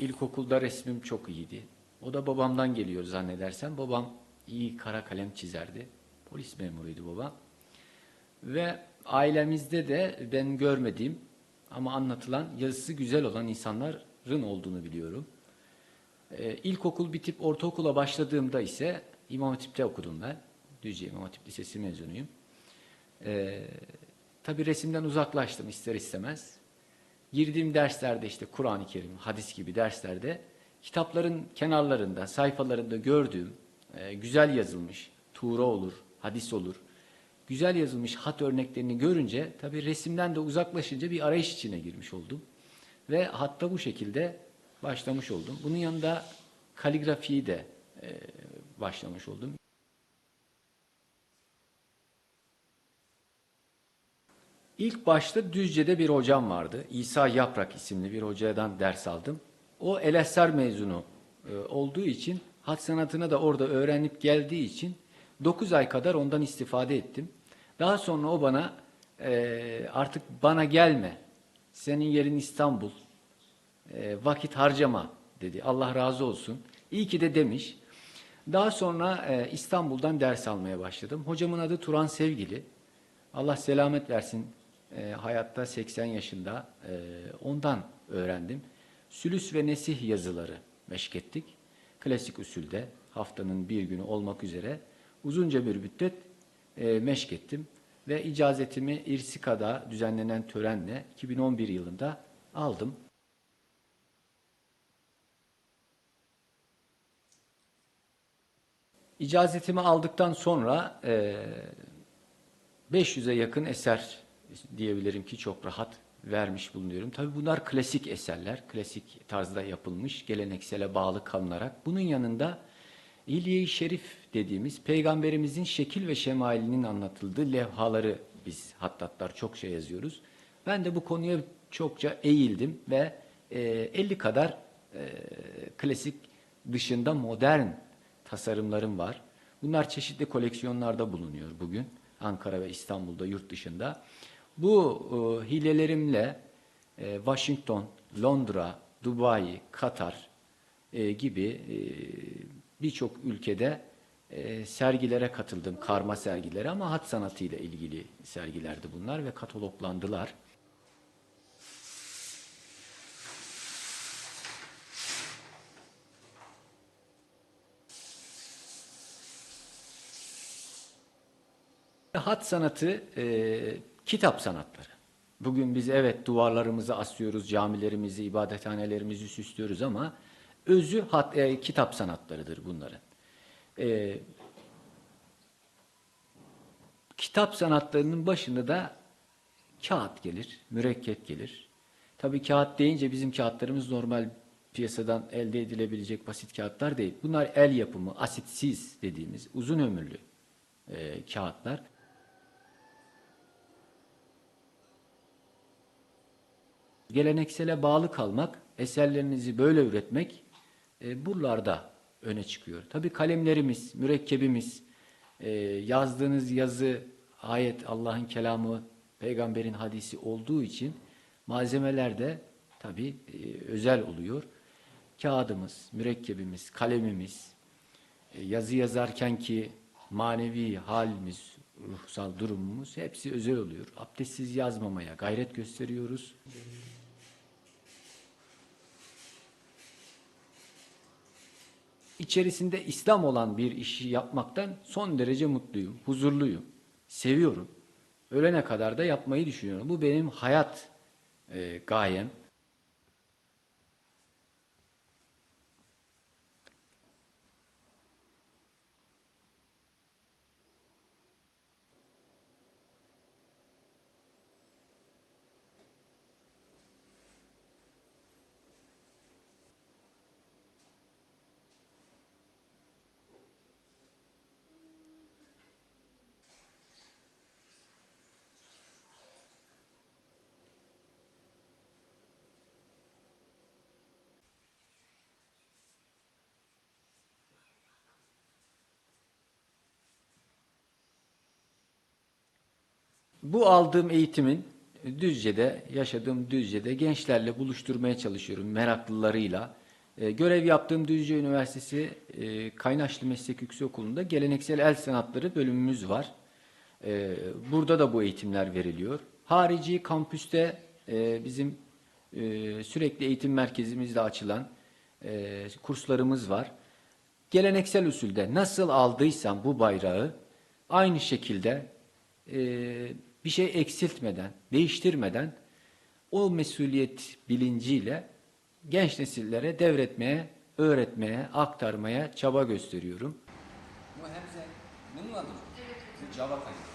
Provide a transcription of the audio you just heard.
İlkokulda resmim çok iyiydi. O da babamdan geliyor zannedersem. Babam iyi kara kalem çizerdi. Polis memuruydu babam. Ve ailemizde de ben görmediğim ama anlatılan yazısı güzel olan insanların olduğunu biliyorum. Ee, ilkokul bitip ortaokula başladığımda ise İmam Hatip'te okudum ben. Düzce İmam Hatip Lisesi mezunuyum. Ee, tabii resimden uzaklaştım ister istemez. Girdiğim derslerde işte Kur'an-ı Kerim, hadis gibi derslerde kitapların kenarlarında, sayfalarında gördüğüm e, güzel yazılmış, tuğra olur, hadis olur, güzel yazılmış hat örneklerini görünce tabii resimden de uzaklaşınca bir arayış içine girmiş oldum. Ve hatta bu şekilde başlamış oldum. Bunun yanında kaligrafiyi de e, başlamış oldum. İlk başta Düzce'de bir hocam vardı. İsa Yaprak isimli bir hocadan ders aldım. O Elessar mezunu e, olduğu için hat sanatına da orada öğrenip geldiği için 9 ay kadar ondan istifade ettim. Daha sonra o bana e, artık bana gelme. Senin yerin İstanbul. E, vakit harcama dedi. Allah razı olsun. İyi ki de demiş. Daha sonra İstanbul'dan ders almaya başladım. Hocamın adı Turan Sevgili. Allah selamet versin. E, hayatta 80 yaşında. E, ondan öğrendim. Sülüs ve nesih yazıları meşk ettik. Klasik usulde haftanın bir günü olmak üzere uzunca bir müddet e, meşk ettim. Ve icazetimi İrsika'da düzenlenen törenle 2011 yılında aldım. İcazetimi aldıktan sonra e, 500'e yakın eser diyebilirim ki çok rahat vermiş bulunuyorum. Tabii bunlar klasik eserler, klasik tarzda yapılmış, geleneksele bağlı kalınarak. Bunun yanında İlye-i Şerif dediğimiz peygamberimizin şekil ve şemalinin anlatıldığı levhaları biz hattatlar çokça yazıyoruz. Ben de bu konuya çokça eğildim ve e, 50 kadar e, klasik dışında modern tasarımlarım var. Bunlar çeşitli koleksiyonlarda bulunuyor bugün. Ankara ve İstanbul'da, yurt dışında. Bu e, hilelerimle e, Washington, Londra, Dubai, Katar e, gibi e, birçok ülkede e, sergilere katıldım, karma sergilere ama hat sanatıyla ilgili sergilerdi bunlar ve kataloglandılar. Hat sanatı e, kitap sanatları. Bugün biz evet duvarlarımızı asıyoruz, camilerimizi, ibadethanelerimizi süslüyoruz ama özü hat, e, kitap sanatlarıdır bunların. E, kitap sanatlarının başında da kağıt gelir, mürekkep gelir. Tabii kağıt deyince bizim kağıtlarımız normal piyasadan elde edilebilecek basit kağıtlar değil. Bunlar el yapımı, asitsiz dediğimiz uzun ömürlü e, kağıtlar. Geleneksele bağlı kalmak, eserlerinizi böyle üretmek e, buralarda öne çıkıyor. Tabii kalemlerimiz, mürekkebimiz, e, yazdığınız yazı, ayet Allah'ın kelamı, peygamberin hadisi olduğu için malzemeler de tabii e, özel oluyor. Kağıdımız, mürekkebimiz, kalemimiz, e, yazı yazarken ki manevi halimiz, ruhsal durumumuz hepsi özel oluyor. Abdestsiz yazmamaya gayret gösteriyoruz. İçerisinde İslam olan bir işi yapmaktan son derece mutluyum, huzurluyum, seviyorum. Ölene kadar da yapmayı düşünüyorum. Bu benim hayat e, gayem. Bu aldığım eğitimin Düzce'de, yaşadığım Düzce'de gençlerle buluşturmaya çalışıyorum meraklılarıyla. E, görev yaptığım Düzce Üniversitesi e, Kaynaşlı Meslek Yüksekokulu'nda geleneksel el sanatları bölümümüz var. E, burada da bu eğitimler veriliyor. Harici kampüste e, bizim e, sürekli eğitim merkezimizde açılan e, kurslarımız var. Geleneksel usulde nasıl aldıysam bu bayrağı aynı şekilde e, bir şey eksiltmeden, değiştirmeden o mesuliyet bilinciyle genç nesillere devretmeye, öğretmeye, aktarmaya çaba gösteriyorum. Bu hem sen bunun adı mı? Evet. Java kaynağı.